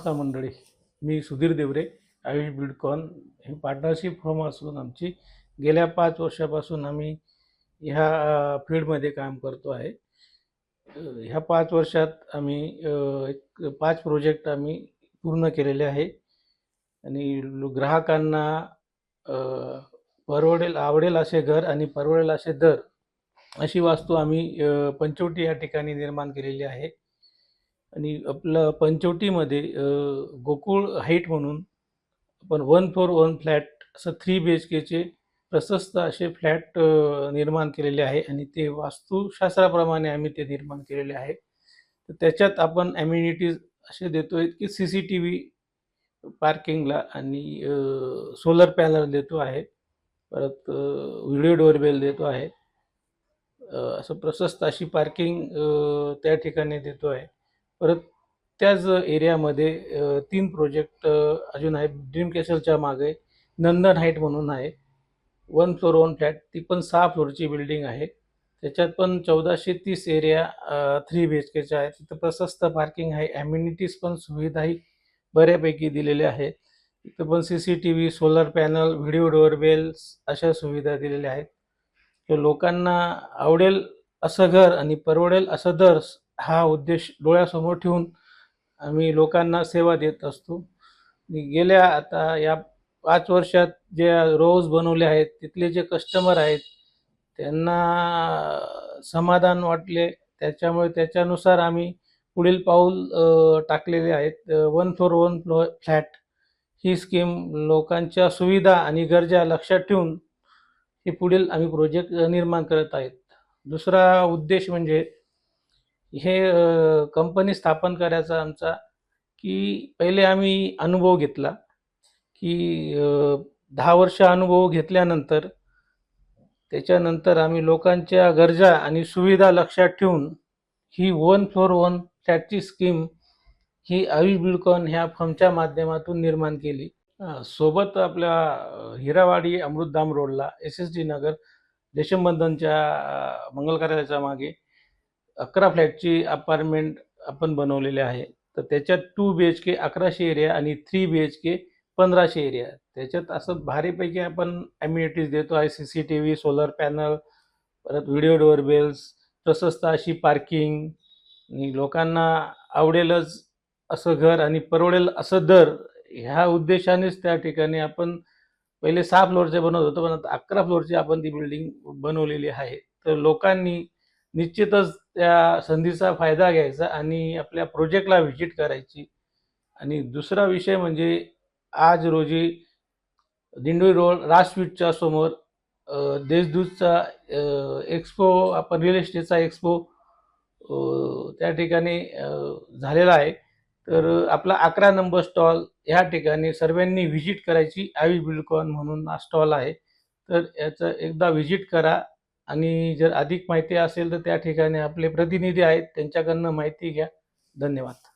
नमस्कार मंडळी मी सुधीर देवरे आयुष बिल्डकॉन हे पार्टनरशिप फर्म असून आमची गेल्या पाच वर्षापासून आम्ही ह्या फील्डमध्ये काम करतो आहे. ह्या पाच वर्षात आम्ही एक पाच प्रोजेक्ट आम्ही पूर्ण केलेले आहे. आणि ग्राहकांना परवडेल आवडेल असे घर आणि परवडेल असे दर अशी वास्तू आम्ही पंचवटी या ठिकाणी निर्माण केलेली आहे. आणि आपलं पंचवटीमध्ये गोकुळ हाईट म्हणून आपण वन फोर वन फ्लॅट असं थ्री बी एच केचे प्रशस्त असे फ्लॅट निर्माण केलेले आहे आणि ते वास्तुशास्त्राप्रमाणे आम्ही ते निर्माण केलेले आहे. तर त्याच्यात आपण ॲम्युनिटीज असे देतोय की सी सी टी व्ही पार्किंगला आणि सोलर पॅनल देतो आहे. परत व्हिडिओ डोअरबेल देतो आहे. असं प्रशस्त अशी पार्किंग त्या ठिकाणी देतो आहे. परत त्याच एरियामध्ये तीन प्रोजेक्ट अजून आहेत. ड्रीम केसलच्या मागे नंदन हाईट म्हणून आहे. One floor one flat. ती पण सहा फ्लोरची बिल्डिंग आहे. त्याच्यात पण चौदाशे तीस एरिया थ्री बी एच केच्या आहे तिथं प्रशस्त पार्किंग आहे. ॲम्युनिटीज पण सुविधाही बऱ्यापैकी दिलेल्या आहेत. तिथं पण C C T V solar panel video doorbells अशा सुविधा दिलेल्या आहेत. तर लोकांना आवडेल असं घर आणि परवडेल असं दर हा उद्देश डोळ्यासमोर ठेवून आम्ही लोकांना सेवा देत असतो. गेल्या आता या पाच वर्षात जे रोज बनवले आहेत तिथले जे कस्टमर आहेत त्यांना समाधान वाटले. त्याच्यामुळे त्याच्यानुसार आम्ही पुढील पाऊल टाकलेले आहेत. One four one flow flat ही स्कीम लोकांच्या सुविधा आणि गरजा लक्षात ठेवून हे पुढील आम्ही प्रोजेक्ट निर्माण करत आहेत. दुसरा उद्देश म्हणजे हे कंपनी स्थापन करायचा आमचा की पहिले आम्ही अनुभव घेतला की दहा वर्ष अनुभव घेतल्यानंतर त्याच्यानंतर आम्ही लोकांच्या गरजा आणि सुविधा लक्षात ठेवून ही वन फ्लोर वन फ्लॅटची स्कीम ही आयुष बिल्कॉन ह्या फर्मच्या माध्यमातून निर्माण केली. सोबत आपल्या हिरावाडी अमृतधाम रोडला एस एस डी नगर देशमबंधनच्या मंगल कार्यालयाच्या मागे अकरा फ्लॅटची अपार्टमेंट आपण बनवलेले आहे. तर त्याच्यात टू बी एच के अकराशे एरिया आणि थ्री बी एच के पंधराशे एरिया त्याच्यात असं भारीपैकी आपण ॲम्युनिटीज देतो आहे. C C T V solar panel परत व्हिडिओ डोअरबेल्स प्रशस्त अशी पार्किंग आणि लोकांना आवडेलच असं घर आणि परवडेल असं दर ह्या उद्देशानेच त्या ठिकाणी आपण पहिले सहा फ्लोअरचे बनवत होतो. पण आता अकरा फ्लोअरची आपण ती बिल्डिंग बनवलेली आहे. तर लोकांनी निश्चितच त्या संधीचा फायदा घ्यायचा आणि आपल्या प्रोजेक्टला व्हिजिट करायची. आणि दुसरा विषय म्हणजे आज रोजी दिंडोरी रोड राजस्वीटच्या समोर देशदूतचा एक्सपो आपण रिअल इस्टेटचा एक्सपो त्या ठिकाणी झालेला आहे. तर आपला अकरा नंबर स्टॉल ह्या ठिकाणी सर्वांनी व्हिजिट करायची. आयुष बिल्कॉन म्हणून हा स्टॉल आहे. तर याचं एकदा व्हिजिट करा. आणि जर अधिक माहिती असेल तर त्या ठिकाणी आपले प्रतिनिधी आहेत त्यांच्याकडनं माहिती घ्या. धन्यवाद.